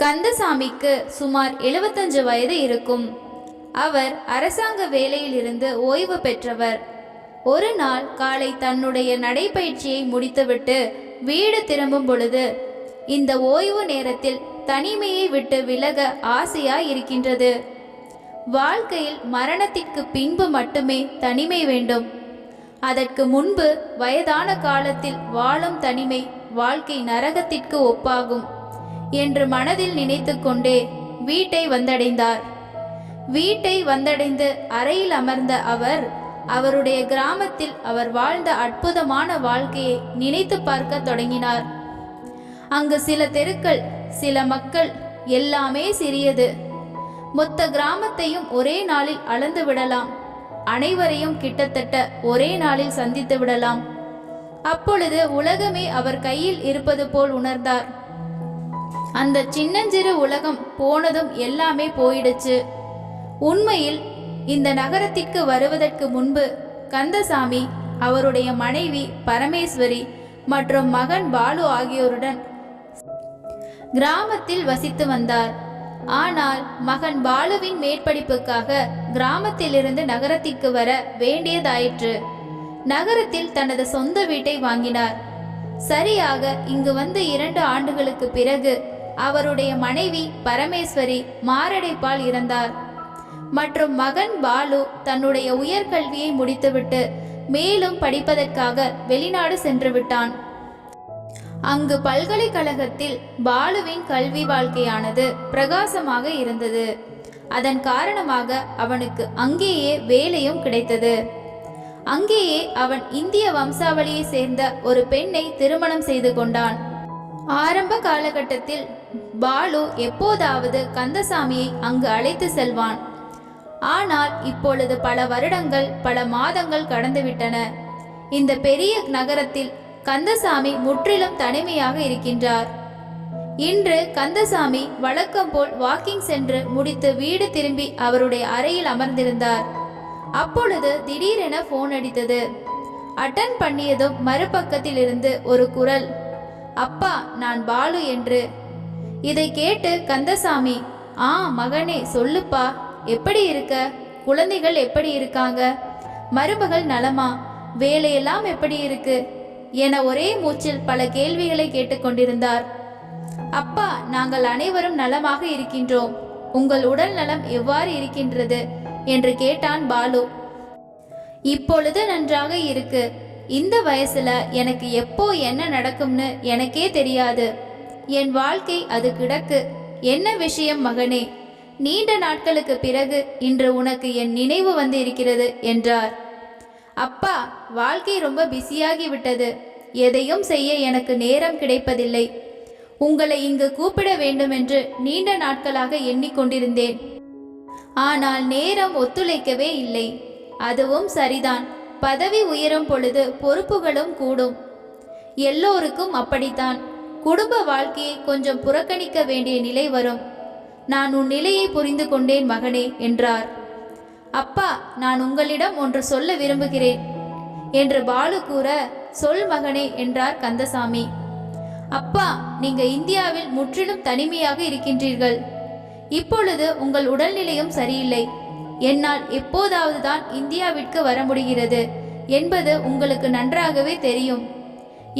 கந்தசாமிக்கு சுமார் 75 வயது இருக்கும். அவர் அரசாங்க வேலையிலிருந்து ஓய்வு பெற்றவர். ஒரு நாள் காலை தன்னுடைய நடைபயிற்சியை முடித்துவிட்டு வீடு திரும்பும் பொழுது இந்த ஓய்வு நேரத்தில் தனிமையை விட்டு விலக ஆசையாய் இருக்கின்றது வாழ்க்கையில் மரணத்திற்கு பின்பு மட்டுமே தனிமை வேண்டும். அதற்கு முன்பு வயதான காலத்தில் வாழும் தனிமை வாழ்க்கை நரகத்திற்கு ஒப்பாகும். என்று மனதில் நினைத்துக்கொண்டே வீட்டை வந்தடைந்தார். வீட்டை வந்தடைந்து அறையில் அமர்ந்த அவர் அவருடைய கிராமத்தில் அவர் வாழ்ந்த அற்புதமான வாழ்க்கையை நினைத்து பார்க்க தொடங்கினார். அங்கு சில தெருக்கள் சில மக்கள் எல்லாமே சிறியது. மொத்த கிராமத்தையும் ஒரே நாளில் அளந்து விடலாம். அனைவரையும் கிட்டத்தட்ட ஒரே நாளில் சந்தித்து விடலாம். அப்பொழுது உலகமே அவர் கையில் இருப்பது போல் உணர்ந்தார். அந்த சின்னஞ்சிறு உலகம் போனதும் எல்லாமே போயிடுச்சு. உண்மையில் இந்த நகரத்திற்கு வருவதற்கு முன்பு கந்தசாமி அவருடைய மனைவி பரமேஸ்வரி மற்றும் மகன் பாலு ஆகியோருடன் கிராமத்தில் வசித்து வந்தார். ஆனால் மகன் பாலுவின் மேற்படிப்புக்காக கிராமத்திலிருந்து நகரத்திற்கு வர வேண்டியதாயிற்று. நகரத்தில் தனது சொந்த வீட்டை வாங்கினார். சரியாக இங்கு வந்து இரண்டு ஆண்டுகளுக்கு பிறகு அவருடைய மனைவி பரமேஸ்வரி மாரடைப்பால் இறந்தார். மற்றும் மகன் பாலு தன்னுடைய உயர்கல்வியை முடித்துவிட்டு மேலும் படிப்பதற்காக வெளிநாடு சென்று விட்டான். அங்கு பல்கலைக்கழகத்தில் பாலுவின் கல்வி வாழ்க்கையானது பிரகாசமாக இருந்தது. அதன் காரணமாக அவனுக்கு அங்கேயே வேலையும் கிடைத்தது. அங்கேயே அவன் இந்திய வம்சாவளியை சேர்ந்த ஒரு பெண்ணை திருமணம் செய்து கொண்டான். ஆரம்ப காலகட்டத்தில் பாலு எப்போதாவது கந்தசாமியை அங்கு அழைத்து செல்வான். ஆனால் இப்பொழுது பல வருடங்கள் பல மாதங்கள் கடந்துவிட்டன. இந்த பெரிய நகரத்தில் கந்தசாமி முற்றிலும் தனிமையாக இருக்கின்றார். இன்று கந்தசாமி வழக்கம் போல் வாக்கிங் சென்று முடித்து வீடு திரும்பி அவருடைய அறையில் அமர்ந்திருந்தார். அப்பொழுது திடீரென போன் அடித்தது. அட்டன் பண்ணியதும் மறுபக்கத்தில் இருந்து ஒரு குரல் அப்பா நான் பாலு என்று. இதை கேட்டு கந்தசாமி ஆ மகனே சொல்லுப்பா. எப்படி இருக்க? குழந்தைகள் எப்படி இருக்காங்க? மருமகள் நலமா? வேலையெல்லாம் எப்படி இருக்கு? என ஒரே மூச்சில் பல கேள்விகளை கேட்டுக்கொண்டிருந்தார் அப்பா நாங்கள் அனைவரும் நலமாக இருக்கின்றோம். உங்கள் உடல் நலம் எவ்வாறு இருக்கின்றது? என்று கேட்டான் பாலு. இப்பொழுது நன்றாக இருக்கு. இந்த வயசுல எனக்கு எப்போ என்ன நடக்கும்னு எனக்கே தெரியாது. என் வாழ்க்கை அது கிடக்கு. என்ன விஷயம் மகனே? நீண்ட நாட்களுக்கு பிறகு இன்று உனக்கு என் நினைவு வந்து இருக்கிறது என்றார். அப்பா வாழ்க்கை ரொம்ப பிஸியாகி விட்டது. எதையும் செய்ய எனக்கு நேரம் கிடைப்பதில்லை. உங்களை இங்கு கூப்பிட வேண்டுமென்று நீண்ட நாட்களாக எண்ணிக்கொண்டிருந்தேன். ஆனால் நேரம் ஒத்துழைக்கவே இல்லை. அதுவும் சரிதான். பதவி உயரும் பொழுது பொறுப்புகளும் கூடும். எல்லோருக்கும் அப்படித்தான். குடும்ப வாழ்க்கையை கொஞ்சம் புறக்கணிக்க வேண்டிய நிலை வரும். நான் உன் நிலையை புரிந்து கொண்டேன் மகனே என்றார். அப்பா நான் உங்களிடம் ஒன்று சொல்ல விரும்புகிறேன் என்று பாலு கூற சொல் மகனே என்றார் கந்தசாமி. அப்பா நீங்க இந்தியாவில் முற்றிலும் தனிமையாக இருக்கின்றீர்கள். இப்பொழுது உங்கள் உடல்நிலையும் சரியில்லை. என்னால் எப்போதாவது தான் இந்தியாவிற்கு வர முடிகிறது என்பது உங்களுக்கு நன்றாகவே தெரியும்.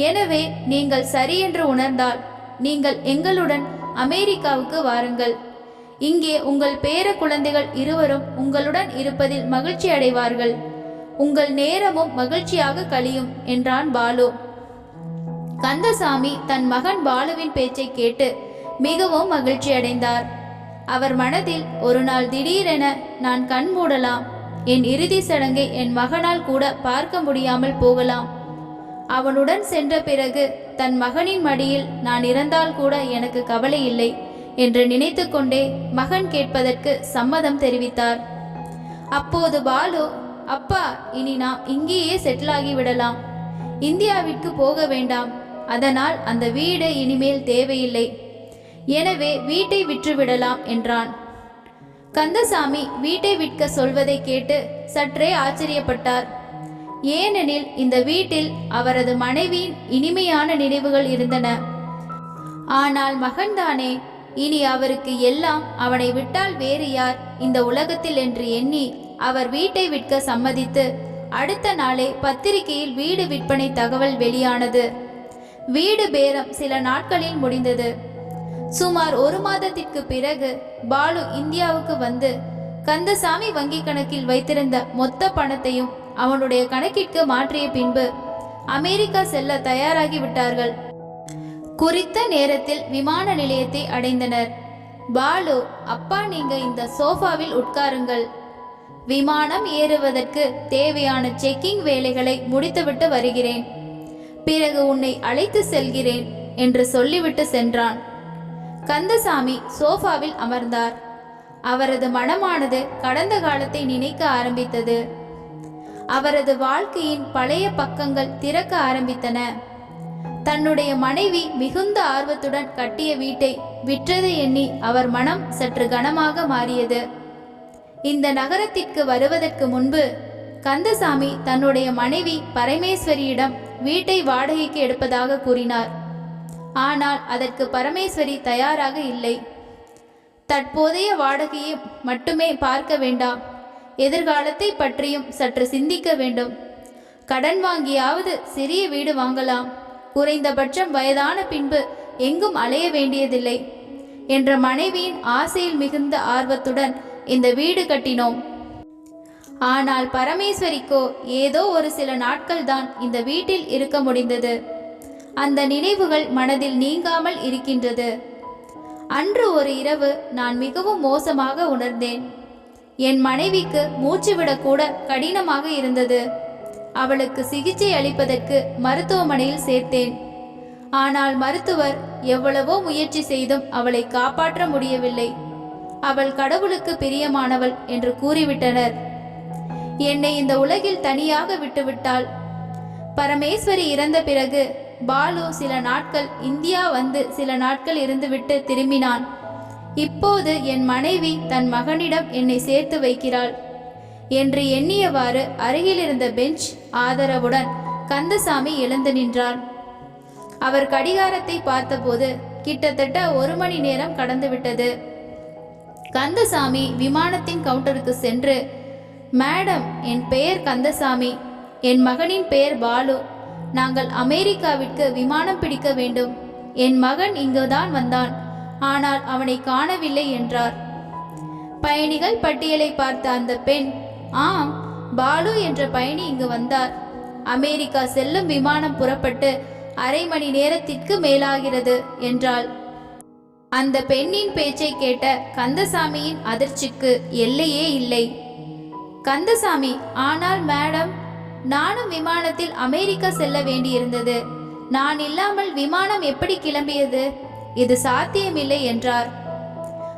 எனவே நீங்கள் சரி என்று உணர்ந்தால் நீங்கள் எங்களுடன் அமெரிக்காவுக்கு வாருங்கள். இங்கே உங்கள் பேர குழந்தைகள் இருவரும் உங்களுடன் இருப்பதில் மகிழ்ச்சி அடைவார்கள். உங்கள் நேரமும் மகிழ்ச்சியாக கழியும் என்றான் பாலு. கந்தசாமி தன் மகன் பாலுவின் பேச்சை கேட்டு மிகவும் மகிழ்ச்சி அடைந்தார் அவர் மனதில் ஒரு நாள் திடீரென நான் கண் மூடலாம். என் இறுதி சடங்கை என் மகனால் கூட பார்க்க முடியாமல் போகலாம் அவனுடன் சென்ற பிறகு தன் மகனின் மடியில் நான் இறந்தால் கூட எனக்கு கவலை இல்லை என்று நினைத்துக்கொண்டே மகன் கேட்பதற்கு சம்மதம் தெரிவித்தார். அப்போது பாலு அப்பா இனி நாம் இங்கேயே செட்டிலாகி விடலாம். இந்தியாவிற்கு போக வேண்டாம். அதனால் அந்த வீடு இனிமேல் தேவையில்லை. எனவே வீட்டை விற்றுவிடலாம் என்றான். கந்தசாமி வீட்டை விற்க சொல்வதை கேட்டு சற்றே ஆச்சரியப்பட்டார். ஏனெனில் இந்த வீட்டில் அவரது மனைவியின் இனிமையான நினைவுகள் இருந்தன. ஆனால் மகன்தானே இனி அவருக்கு எல்லாம் அவனை விட்டால் வேறு யார் இந்த உலகத்தில் என்று எண்ணி அவர் வீட்டை விற்க சம்மதித்து அடுத்த நாளே பத்திரிகையில் வீடு விற்பனை தகவல் வெளியானது. வீடு பேரம் சில நாட்களில் முடிந்தது. சுமார் ஒரு மாதத்திற்கு பிறகு பாலு இந்தியாவுக்கு வந்து கந்தசாமி வங்கி கணக்கில் வைத்திருந்த மொத்த பணத்தையும் அவனுடைய கணக்கிற்கு மாற்றிய பின்பு அமெரிக்கா செல்ல தயாராகி விட்டார்கள். குறித்த நேரத்தில் விமான நிலையத்தை அடைந்தனர். பாலு அப்பா நீங்க இந்த சோஃபாவில் உட்காருங்கள். விமானம் ஏறுவதற்கு தேவையான செக்கிங் வேலைகளை முடித்துவிட்டு வருகிறேன். பிறகு உன்னை அழைத்து செல்கிறேன் என்று சொல்லிவிட்டு சென்றான். கந்தசாமி சோஃபாவில் அமர்ந்தார். அவரது மனமானது கடந்த காலத்தை நினைக்க ஆரம்பித்தது. அவரது வாழ்க்கையின் பழைய பக்கங்கள் திறக்க ஆரம்பித்தன. தன்னுடைய மனைவி மிகுந்த ஆர்வத்துடன் கட்டிய வீட்டை விற்றது எண்ணி அவர் மனம் சற்று கனமாக மாறியது. இந்த நகரத்திற்கு வருவதற்கு முன்பு கந்தசாமி தன்னுடைய மனைவி பரமேஸ்வரியிடம் வீட்டை வாடகைக்கு எடுப்பதாக கூறினார். ஆனால் அதற்கு பரமேஸ்வரி தயாராக இல்லை. தற்போதைய வாடகையை மட்டுமே பார்க்க வேண்டாம். எதிர்காலத்தை பற்றியும் சற்று சிந்திக்க வேண்டும். கடன் வாங்கியாவது சிறிய வீடு வாங்கலாம். குறைந்தபட்சம் வயதான பின்பு எங்கும் அலைய வேண்டியதில்லை என்ற மனைவியின் ஆசையில் மிகுந்த ஆர்வத்துடன் இந்த வீடு கட்டினோம். ஆனால் பரமேஸ்வரிக்கோ ஏதோ ஒரு சில நாட்கள் தான் இந்த வீட்டில் இருக்க முடிந்தது. அந்த நினைவுகள் மனதில் நீங்காமல் இருக்கின்றது. அன்று ஒரு இரவு நான் மிகவும் மோசமாக உணர்ந்தேன். என் மனைவிக்கு மூச்சுவிடக்கூட கடினமாக இருந்தது. அவளுக்கு சிகிச்சை அளிப்பதற்கு மருத்துவமனையில் சேர்த்தேன். ஆனால் மருத்துவர் எவ்வளவோ முயற்சி செய்தும் அவளை காப்பாற்ற முடியவில்லை. அவள் கடவுளுக்கு பிரியமானவள் என்று கூறிவிட்டனர். என்னை இந்த உலகில் தனியாக விட்டுவிட்டாள். பரமேஸ்வரி இறந்த பிறகு பாலு சில நாட்கள் இந்தியா வந்து சில நாட்கள் இருந்துவிட்டு திரும்பினான். இப்போது என் மனைவி தன் மகனிடம் என்னை சேர்த்து வைக்கிறாள். என்று எண்ணியவாறு அருகில் இருந்த பெஞ்ச் ஆதரவுடன் கந்தசாமி எழுந்து நின்றார். அவர் கடிகாரத்தை பார்த்தபோது கிட்டத்தட்ட ஒரு மணி நேரம் கடந்துவிட்டது. கந்தசாமி விமானத்தின் கவுண்டருக்கு சென்று மேடம் என் பெயர் கந்தசாமி. என் மகனின் பெயர் பாலு. நாங்கள் அமெரிக்காவிற்கு விமானம் பிடிக்க வேண்டும். என் மகன் இங்குதான் வந்தான். ஆனால் அவனை காணவில்லை என்றார். பயணிகள் பட்டியலை பார்த்த அந்த பெண் ஆம் பாலு என்ற பயணி இங்கு வந்தார். அமெரிக்கா செல்லும் விமானம் புறப்பட்டு அரை மணி நேரத்திற்கு மேலாகிறது என்றாள். அந்த பெண்ணின் பேச்சை கேட்ட கந்தசாமியின் அதிர்ச்சிக்கு எல்லையே இல்லை. கந்தசாமி ஆனால் மேடம் நானும் விமானத்தில் அமெரிக்கா செல்ல வேண்டியிருந்தது. நான் இல்லாமல் விமானம் எப்படி கிளம்பியது? இது சாத்தியமில்லை என்றார்.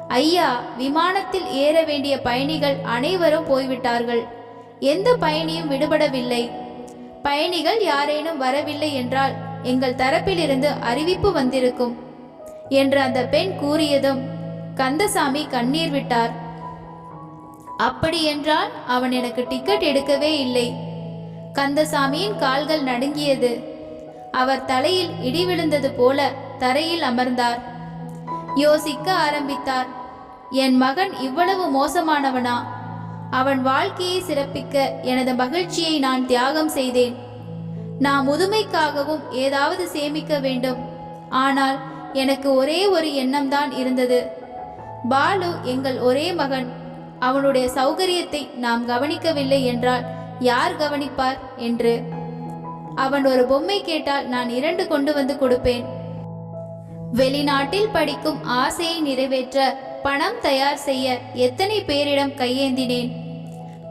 ஐயா விமானத்தில் ஏற வேண்டிய பயணிகள் அனைவரும் போய்விட்டார்கள். எந்த பயணியும் விடுபடவில்லை. பயணிகள் யாரேனும் வரவில்லை என்றால் எங்கள் தரப்பிலிருந்து அறிவிப்பு வந்திருக்கும் என்று அந்த பெண் கூறியதும் கந்தசாமி கண்ணீர் விட்டார். அப்படியென்றால் அவன் எனக்கு டிக்கெட் எடுக்கவே இல்லை. கந்தசாமியின் கால்கள் நடுங்கியது. அவர் தலையில் இடி விழுந்தது போல தரையில் அமர்ந்தார். யோசிக்க ஆரம்பித்தார். என் மகன் இவ்வளவு மோசமானவனா? அவன் வாழ்க்கையை சிறப்பிக்க எனது மகிழ்ச்சியை நான் தியாகம் செய்தேன். நான் முதுமைக்காகவும் ஏதாவது சேமிக்க வேண்டும். ஆனால் எனக்கு ஒரே ஒரு எண்ணம்தான் இருந்தது. பாலு எங்கள் ஒரே மகன். அவனுடைய சௌகரியத்தை நாம் கவனிக்கவில்லை என்றால் யார் கவனிப்பார் என்று. அவன் ஒரு பொம்மை கேட்டால் நான் இரண்டு கொண்டு வந்து கொடுப்பேன். வெளிநாட்டில் படிக்கும் ஆசையை நிறைவேற்ற பணம் தயார் செய்ய எத்தனை பேரிடம் கையேந்தினேன்.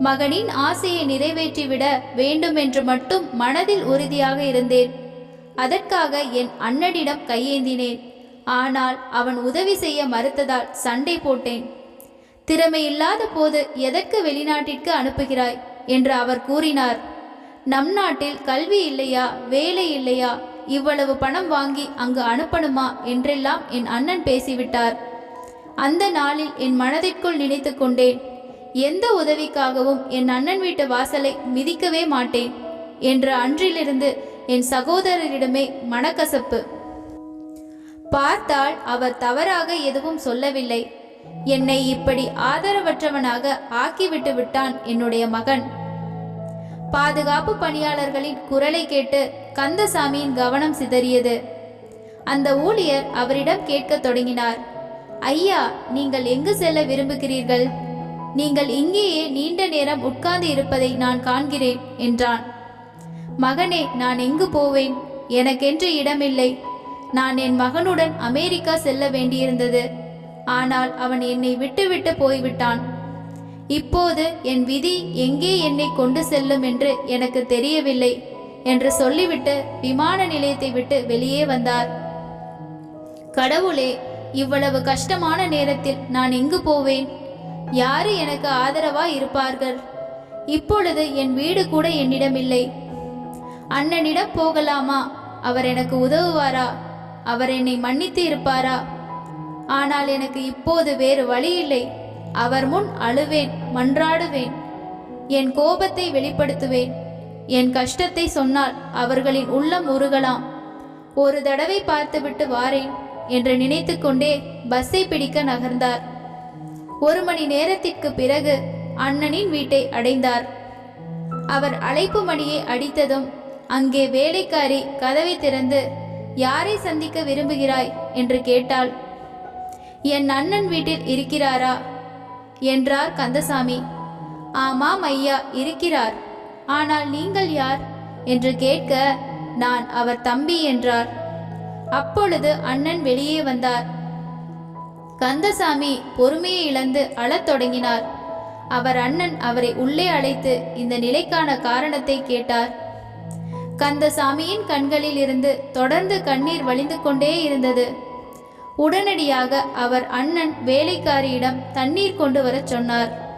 மகனின் ஆசையை நிறைவேற்றிவிட வேண்டும் என்று மட்டும் மனதில் உறுதியாக இருந்தேன். அதற்காக என் அண்ணனிடம் கையேந்தினேன். ஆனால் அவன் உதவி செய்ய மறுத்ததால் சண்டை போட்டேன். திறமை இல்லாத போது எதற்கு வெளிநாட்டிற்கு அனுப்புகிறாய்? என்று அவர் கூறினார். நம் நாட்டில் கல்வி இல்லையா வேலை இல்லையா இவ்வளவு பணம் வாங்கி அங்கு அனுப்பணுமா என்றெல்லாம் என் அண்ணன் பேசிவிட்டார். அந்த நாளில் என் மனதிற்குள் நினைத்து கொண்டேன். எந்த உதவிக்காகவும் என் அண்ணன் வீட்டு வாசலை மிதிக்கவே மாட்டேன் என்ற அன்றிலிருந்து என் சகோதரரிடமே மனக்கசப்பு. பார்த்தால் அவர் தவறாக எதுவும் சொல்லவில்லை. என்னை இப்படி ஆதரவற்றவனாக ஆக்கிவிட்டு விட்டான் என்னுடைய மகன். பாதுகாப்பு பணியாளர்களின் குரலை கேட்டு கந்தசாமியின் கவனம் சிதறியது. அந்த ஊழியர் அவரிடம் கேட்கத் தொடங்கினார். ஐயா நீங்கள் எங்கு செல்ல விரும்புகிறீர்கள்? நீங்கள் இங்கேயே நீண்ட நேரம் உட்கார்ந்து இருப்பதை நான் காண்கிறேன் என்றான். மகனே நான் எங்கு போவேன்? எனக்கென்று இடமில்லை. நான் என் மகனுடன் அமெரிக்கா செல்ல வேண்டியிருந்தது. ஆனால் அவன் என்னை விட்டுவிட்டு போய்விட்டான். இப்போது என் விதி எங்கே என்னை கொண்டு செல்லும் என்று எனக்கு தெரியவில்லை என்று சொல்லிவிட்டு விமான நிலையத்தை விட்டு வெளியே வந்தார். கடவுளே இவ்வளவு கஷ்டமான நேரத்தில் நான் எங்கு போவேன்? யாரு எனக்கு ஆதரவா இருப்பார்கள்? இப்பொழுது என் வீடு கூட என்னிடமில்லை. அண்ணனிடம் போகலாமா? அவர் எனக்கு உதவுவாரா? அவர் என்னை மன்னித்து இருப்பாரா? ஆனால் எனக்கு இப்போது வேறு வழியில்லை. அவர் முன் அழுவேன் மன்றாடுவேன். என் கோபத்தை வெளிப்படுத்துவேன். என் கஷ்டத்தை சொன்னால் அவர்களின் உள்ளம் உருகலாம். ஒரு தடவை பார்த்துவிட்டு வாரேன் என்று நினைத்துக்கொண்டே பஸ்ஸை பிடிக்க நகர்ந்தார். ஒரு மணி நேரத்திற்கு பிறகு அண்ணனின் வீட்டை அடைந்தார். அவர் அழைப்பு மணியை அடித்ததும் அங்கே வேலைக்காரி கதவை திறந்து யாரை சந்திக்க விரும்புகிறாய்? என்று கேட்டாள். என் அண்ணன் வீட்டில் இருக்கிறாரா? என்றார் கந்தசாமி. ஆமாம் ஐயா இருக்கிறார். ஆனால் நீங்கள் யார்? என்று கேட்க நான் அவர் தம்பி என்றார். அப்பொழுது அண்ணன் வெளியே வந்தார். கந்தசாமி பொறுமையை இழந்து அழத் தொடங்கினார். அவர் அண்ணன் அவரை உள்ளே அழைத்து இந்த நிலைக்கான காரணத்தை கேட்டார். கந்தசாமியின் கண்களில் இருந்து தொடர்ந்து கண்ணீர் வழிந்து கொண்டே இருந்தது. உடனடியாக அவர் அண்ணன் வேலைக்காரியிடம் தண்ணீர் கொண்டு வரச் சொன்னார்.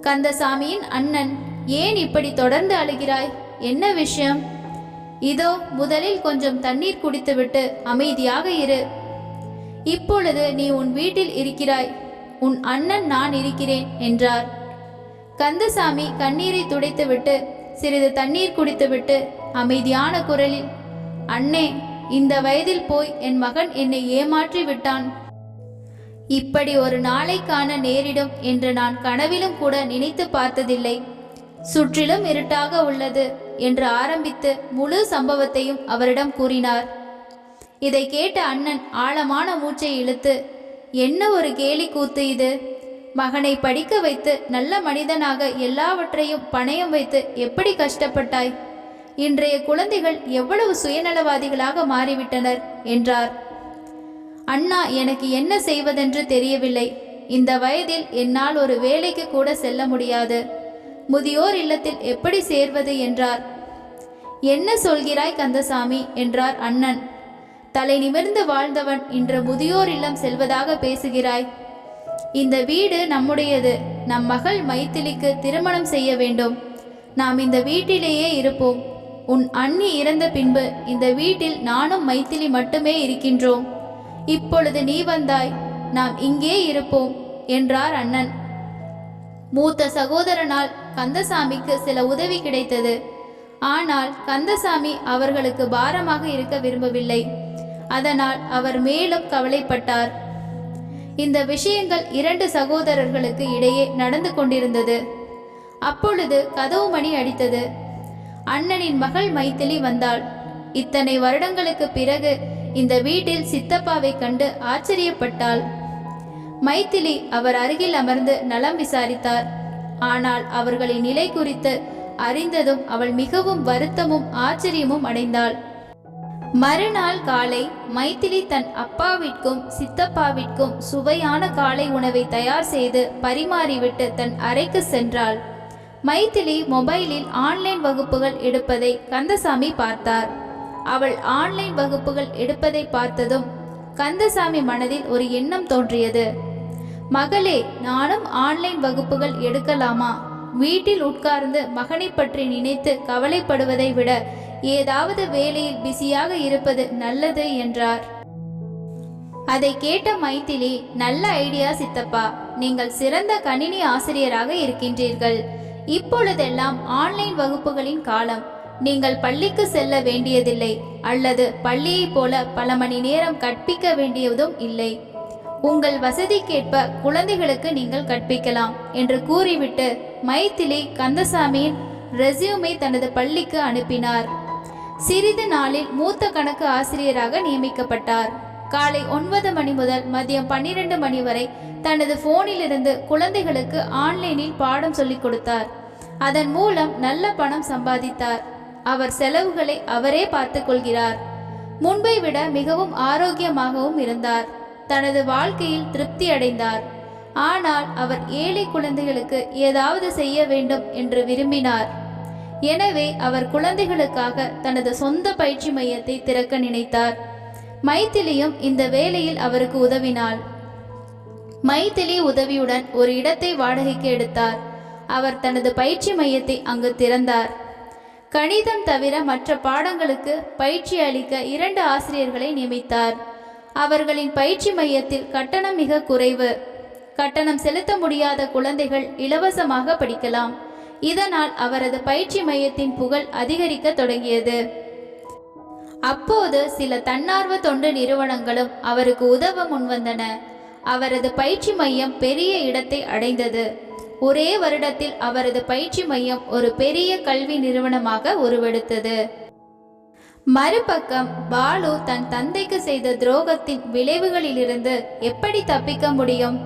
கந்தசாமியின் அண்ணன் ஏன் இப்படி தொடர்ந்து அழுகிறாய்? என்ன விஷயம்? இதோ முதலில் கொஞ்சம் தண்ணீர் குடித்துவிட்டு அமைதியாக இரு. இப்பொழுது நீ உன் வீட்டில் இருக்கிறாய். உன் அண்ணன் நான் இருக்கிறேன் என்றார். கந்தசாமி கண்ணீரை துடைத்துவிட்டு சிறிது தண்ணீர் குடித்துவிட்டு அமைதியான குரலில் அண்ணே இந்த வயதில் போய் என் மகன் என்னை ஏமாற்றி விட்டான். இப்படி ஒரு நாளை காண நேரிடும் என்று நான் கனவிலும் கூட நினைத்து பார்த்ததில்லை. சுற்றிலும் இருட்டாக உள்ளது என்று ஆரம்பித்து முழு சம்பவத்தையும் அவரிடம் கூறினார். இதை கேட்ட அண்ணன் ஆழமான மூச்சை இழுத்து என்ன ஒரு கேலி கூத்து இது? மகனை படிக்க வைத்து நல்ல மனிதனாக எல்லாவற்றையும் பணயம் வைத்து எப்படி கஷ்டப்பட்டாய்? இன்றைய குழந்தைகள் எவ்வளவு சுயநலவாதிகளாக மாறிவிட்டனர் என்றார். அண்ணா எனக்கு என்ன செய்வதென்று தெரியவில்லை. இந்த வயதில் என்னால் ஒரு வேலைக்கு கூட செல்ல முடியாது. முதியோர் இல்லத்தில் எப்படி சேர்வது என்றார். என்ன சொல்கிறாய் கந்தசாமி என்றார் அண்ணன். தலை நிமிர்ந்து வாழ்ந்தவன் இன்று முதியோர் இல்லம் செல்வதாக பேசுகிறாய். இந்த வீடு நம்முடையது. நம் மகள் மைத்திலிக்கு திருமணம் செய்ய வேண்டும். நாம் இந்த வீட்டிலேயே இருப்போம். உன் அண்ணி இறந்த பின்பு இந்த வீட்டில் நானும் மைத்திலி மட்டுமே இருக்கின்றோம். இப்பொழுது நீ வந்தாய் நாம் இங்கே இருப்போம் என்றார் அண்ணன். மூத்த சகோதரனால் கந்தசாமிக்கு சில உதவி கிடைத்தது. ஆனால் கந்தசாமி அவர்களுக்கு பாரமாக இருக்க விரும்பவில்லை. அதனால் அவர் மேலும் கவலைப்பட்டார். இந்த விஷயங்கள் இரண்டு சகோதரர்களுக்கு இடையே நடந்து கொண்டிருந்தது. அப்பொழுது கதவு மணி அடித்தது. அண்ணனின் மகள் மைத்திலி வந்தாள். இத்தனை வருடங்களுக்கு பிறகு இந்த வீட்டில் சித்தப்பாவை கண்டு ஆச்சரியப்பட்டாள். மைத்திலி அவர் அருகில் அமர்ந்து நலம் விசாரித்தார். ஆனால் அவர்களின் நிலை குறித்து அறிந்ததும் அவள் மிகவும் வருத்தமும் ஆச்சரியமும் அடைந்தாள். மறுநாள் காலை மைத்திலி தன் அப்பாவிற்கும் சித்தப்பாவிற்கும் சுவையான காலை உணவை தயார் செய்து பரிமாறிவிட்டு தன் அறைக்கு சென்றாள். மைத்திலி மொபைலில் ஆன்லைன் வகுப்புகள் எடுப்பதை கந்தசாமி பார்த்தார். அவள் ஆன்லைன் வகுப்புகள் எடுப்பதை பார்த்ததும் கந்தசாமி மனதில் ஒரு எண்ணம் தோன்றியது. மகளே நானும் ஆன்லைன் வகுப்புகள் எடுக்கலாமா? வீட்டில் உட்கார்ந்து மகனை பற்றி நினைத்து கவலைப்படுவதை விட ஏதாவது வேலையில் பிஸியாக இருப்பது நல்லது என்றார். அதை கேட்ட மைத்திலி நல்ல ஐடியா சித்தப்பா நீங்கள் சிறந்த கணினி ஆசிரியராக இருக்கின்றீர்கள். இப்பொழுதெல்லாம் ஆன்லைன் வகுப்புகளின் காலம். நீங்கள் பள்ளிக்கு செல்ல வேண்டியதில்லை அல்லது பள்ளியைப் போல பல மணி நேரம் கற்பிக்க வேண்டியதும் இல்லை. உங்கள் வசதிக்கேற்ப குழந்தைகளுக்கு நீங்கள் கற்பிக்கலாம் என்று கூறிவிட்டு மைத்திலி கந்தசாமியின் ரெஸ்யூமை தனது பள்ளிக்கு அனுப்பினார். சிறிது நாளில் மூத்த கணக்கு ஆசிரியராக நியமிக்கப்பட்டார். காலை ஒன்பது மணி முதல் மதியம் பன்னிரண்டு மணி வரை தனது போனிலிருந்து குழந்தைகளுக்கு ஆன்லைனில் பாடம் சொல்லிக் கொடுத்தார். அதன் மூலம் நல்ல பணம் சம்பாதித்தார். அவர் செலவுகளை அவரே பார்த்துக் கொள்கிறார். முன்பை விட மிகவும் ஆரோக்கியமாகவும் இருந்தார். தனது வாழ்க்கையில் திருப்தி அடைந்தார். ஆனால் அவர் ஏழை குழந்தைகளுக்கு ஏதாவது செய்ய வேண்டும் என்று விரும்பினார். எனவே அவர் குழந்தைகளுக்காக தனது சொந்த பயிற்சி மையத்தை திறக்க நினைத்தார். மைத்திலியும் இந்த வேலையில் அவருக்கு உதவினாள். மைத்திலி உதவியுடன் ஒரு இடத்தை வாடகைக்கு எடுத்தார். அவர் தனது பயிற்சி மையத்தை அங்கு திறந்தார். கணிதம் தவிர மற்ற பாடங்களுக்கு பயிற்சி அளிக்க இரண்டு ஆசிரியர்களை நியமித்தார். அவர்களின் பயிற்சி மையத்தில் கட்டணம் மிக குறைவு. கட்டணம் செலுத்த முடியாத குழந்தைகள் இலவசமாக படிக்கலாம். இதனால் அவரது பயிற்சி மையத்தின் புகழ் அதிகரிக்க தொடங்கியது. அப்போது சில தன்னார்வ தொண்டு நிறுவனங்களும் அவருக்கு உதவ முன்வந்தன. அவரது பயிற்சி மையம் பெரிய இடத்தை அடைந்தது. ஒரே வருடத்தில் அவரது பயிற்சி மையம் ஒரு பெரிய கல்வி நிறுவனமாக உருவெடுத்தது. மறுபக்கம் பாலு தன் தந்தைக்கு செய்த துரோகத்தின் விளைவுகளிலிருந்து எப்படி தப்பிக்க முடியும்?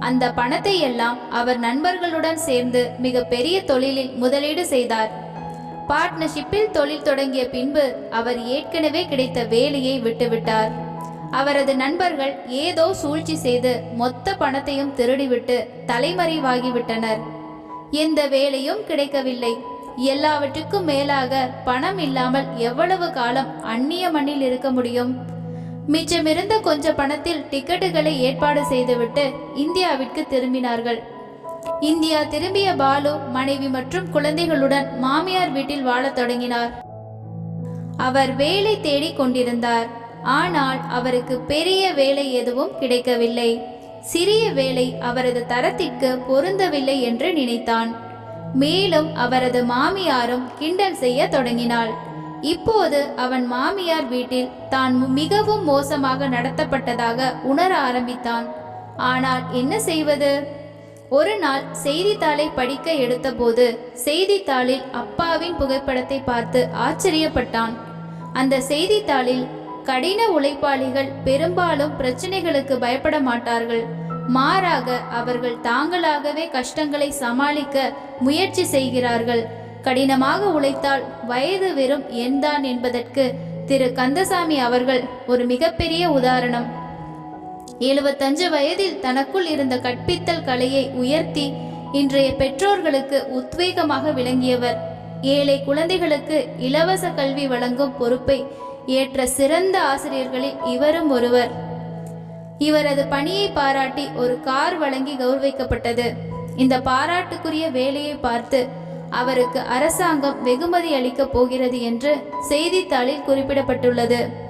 அந்த பணத்தை எல்லாம் அவர் நண்பர்களுடன் சேர்ந்து மிக பெரிய தொழிலில் முதலீடு செய்தார். பார்ட்னர்ஷிப்பில் தொழில் தொடங்கிய பின்பு அவர் ஏற்கனவே கிடைத்த வேலையை விட்டுவிட்டார். அவரது நண்பர்கள் ஏதோ சூழ்ச்சி செய்து மொத்த பணத்தையும் திருடிவிட்டு தலைமறைவாகிவிட்டனர். எந்த வேலையும் கிடைக்கவில்லை. எல்லாவற்றுக்கும் மேலாக பணம் இல்லாமல் எவ்வளவு காலம் அந்நிய மண்ணில் இருக்க முடியும்? மிச்சமிருந்த கொஞ்ச பணத்தில் டிக்கெட்டுகளை ஏற்பாடு செய்துவிட்டு இந்தியாவிற்கு திரும்பினார்கள். இந்தியா திரும்பிய பாலு மனைவி மற்றும் குழந்தைகளுடன் மாமியார் வீட்டில் வாழத் தொடங்கினார். அவர் வேலை தேடிக் கொண்டிருந்தார். ஆனால் அவருக்கு பெரிய வேலை எதுவும் கிடைக்கவில்லை. சிறிய வேலை அவரது தரத்திற்கு பொருந்தவில்லை என்று நினைத்தான். மேலும் அவரது மாமியாரும் கிண்டல் செய்ய தொடங்கினாள். இப்போது அவன் மாமியார் வீட்டில் தான் மிகவும் மோசமாக நடத்தப்பட்டதாக உணர ஆரம்பித்தான். ஆனால் என்ன செய்வது? ஒரு நாள் செய்தித்தாளை படிக்க எடுத்தபோது செய்தித்தாளில் அப்பாவின் புகைப்படத்தை பார்த்து ஆச்சரியப்பட்டான். அந்த செய்தித்தாளில் கடின உழைப்பாளிகள் பெரும்பாலும் பிரச்சனைகளுக்கு பயப்பட மாட்டார்கள். மாறாக அவர்கள் தாங்களாகவே கஷ்டங்களை சமாளிக்க முயற்சி செய்கிறார்கள். கடினமாக உழைத்தால் வயது வெறும் எண்தான் என்பதற்கு திரு. கந்தசாமி அவர்கள் ஒரு மிகப்பெரிய உதாரணம். எழுபத்தஞ்சு வயதில் தனக்குள் இருந்த கற்பித்தல் கலையை உயர்த்தி இன்றைய பெற்றோர்களுக்கு உத்வேகமாக விளங்கியவர். ஏழை குழந்தைகளுக்கு இலவச கல்வி வழங்கும் பொறுப்பை ஏற்ற சிறந்த ஆசிரியர்களில் இவரும் ஒருவர். இவரது பணியை பாராட்டி ஒரு கார் வழங்கி கௌரவிக்கப்பட்டது. இந்த பாராட்டுக்குரிய வேலையை பார்த்து அவருக்கு அரசாங்கம் வெகுமதி அளிக்கப் போகிறது என்று செய்தித்தாளில் குறிப்பிடப்பட்டுள்ளது.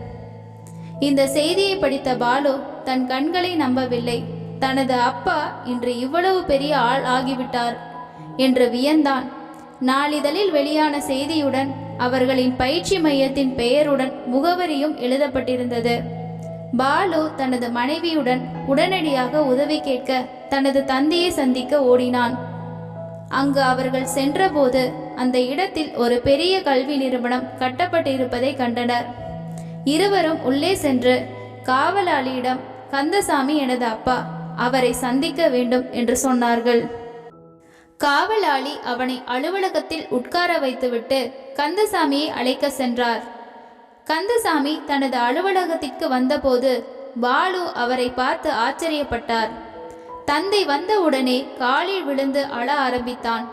இந்த செய்தியை படித்த பாலு தன் கண்களை நம்பவில்லை. தனது அப்பா இன்று இவ்வளவு பெரிய ஆள் ஆகிவிட்டார் என்று வியந்தான். நாளிதழில் வெளியான செய்தியுடன் அவர்களின் பயிற்சி மையத்தின் பெயருடன் முகவரியும் எழுதப்பட்டிருந்தது. பாலு தனது மனைவியுடன் உடனடியாக உதவி கேட்க தனது தந்தையை சந்திக்க ஓடினான். அங்கு அவர்கள் சென்றபோது அந்த இடத்தில் ஒரு பெரிய கல்வி நிறுவனம் கட்டப்பட்டிருப்பதை கண்டனர். இருவரும் உள்ளே சென்று காவலாளியிடம் கந்தசாமி எனது அப்பா அவரை சந்திக்க வேண்டும் என்று சொன்னார்கள். காவலாளி அவனை அலுவலகத்தில் உட்கார வைத்துவிட்டு கந்தசாமியை அழைக்க சென்றார். கந்தசாமி தனது அலுவலகத்திற்கு வந்தபோது பாலு அவரை பார்த்து ஆச்சரியப்பட்டார். தந்தை வந்தவுடனே காலில் விழுந்து அழ ஆரம்பித்தான்.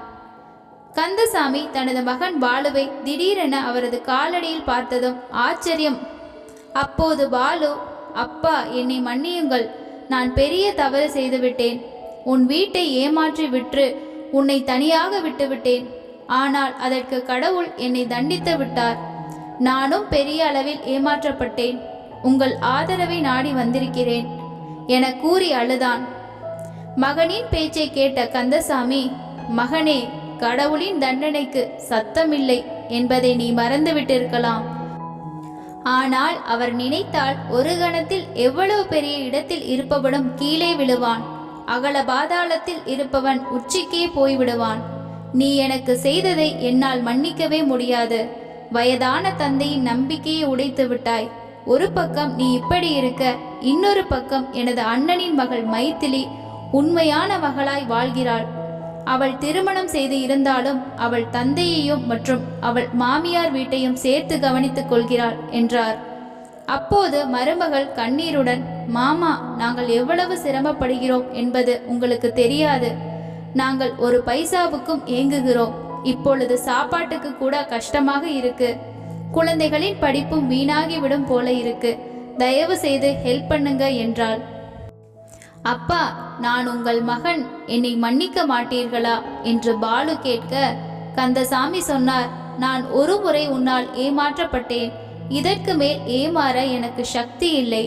கந்தசாமி தனது மகன் பாலுவை திடீரென அவரது காலடியில் பார்த்ததும் ஆச்சரியம். அப்போது பாலு அப்பா என்னை மன்னியுங்கள். நான் பெரிய தவறு செய்துவிட்டேன். உன் வீட்டை ஏமாற்றி விற்று உன்னை தனியாக விட்டுவிட்டேன். ஆனால் அதற்கு கடவுள் என்னை தண்டித்து விட்டார். நானும் பெரிய அளவில் ஏமாற்றப்பட்டேன். உங்கள் ஆதரவை நாடி வந்திருக்கிறேன். என கூறி அழுதான். மகனின் பேச்சை கேட்ட கந்தசாமி மகனே கடவுளின் தண்டனைக்கு சத்தமில்லை. என்பதை நீ மறந்துவிட்டிருக்கலாம். ஆனால் அவர் நினைத்தால் ஒரு கணத்தில் எவ்வளவு பெரிய இடத்தில் இருப்பவனும் கீழே விழுவான். அகல பாதாளத்தில் இருப்பவன் உச்சிக்கே போய்விடுவான். நீ எனக்கு செய்ததை என்னால் மன்னிக்கவே முடியாது. வயதான தந்தையின் நம்பிக்கையை உடைத்து விட்டாய். ஒரு பக்கம் நீ இப்படி இருக்க இன்னொரு பக்கம் எனது அண்ணனின் மகள் மைத்திலி உண்மையான மகளாய் வாழ்கிறாள். அவள் திருமணம் செய்து இருந்தாலும் அவள் தந்தையையும் மற்றும் அவள் மாமியார் வீட்டையும் சேர்த்து கவனித்துக் கொள்கிறாள் என்றார். அப்போது மருமகள் கண்ணீருடன் மாமா நாங்கள் எவ்வளவு சிரமப்படுகிறோம் என்பது உங்களுக்கு தெரியாது. நாங்கள் ஒரு பைசாவுக்கும் ஏங்குகிறோம். இப்பொழுது சாப்பாட்டுக்கு கூட கஷ்டமாக இருக்கு. குழந்தைகளின் படிப்பும் வீணாகிவிடும் போல இருக்கு. தயவு செய்து ஹெல்ப் பண்ணுங்க என்றாள். அப்பா நான் உங்கள் மகன் என்னை மன்னிக்க மாட்டீர்களா? என்று பாலு கேட்க கந்தசாமி சொன்னார் நான் ஒரு முறை உன்னால் ஏமாற்றப்பட்டேன். இதற்கு மேல் ஏமாற எனக்கு சக்தி இல்லை.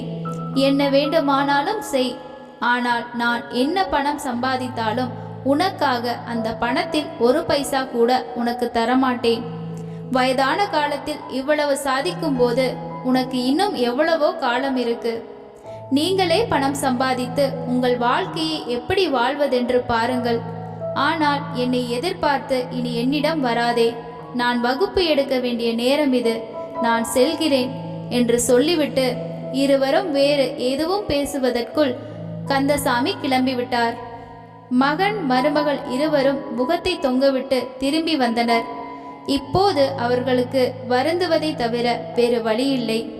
என்ன வேண்டுமானாலும் செய். ஆனால் நான் என்ன பணம் சம்பாதித்தாலும் உனக்காக அந்த பணத்தில் ஒரு பைசா கூட உனக்கு தரமாட்டேன். வயதான காலத்தில் இவ்வளவு சாதிக்கும் போது உனக்கு இன்னும் எவ்வளவோ காலம் இருக்கு. நீங்களே பணம் சம்பாதித்து உங்கள் வாழ்க்கையை எப்படி வாழ்வதென்று பாருங்கள். ஆனால் என்னை எதிர்பார்த்து இனி என்னிடம் வராதே. நான் வகுப்பு எடுக்க வேண்டிய நேரம் இது. நான் செல்கிறேன் என்று சொல்லிவிட்டு இருவரும் வேறு எதுவும் பேசுவதற்குள் கந்தசாமி கிளம்பிவிட்டார். மகன் மருமகள் இருவரும் முகத்தை தொங்கவிட்டு திரும்பி வந்தனர். இப்போது அவர்களுக்கு வருந்துவதை தவிர வேறு வழியில்லை.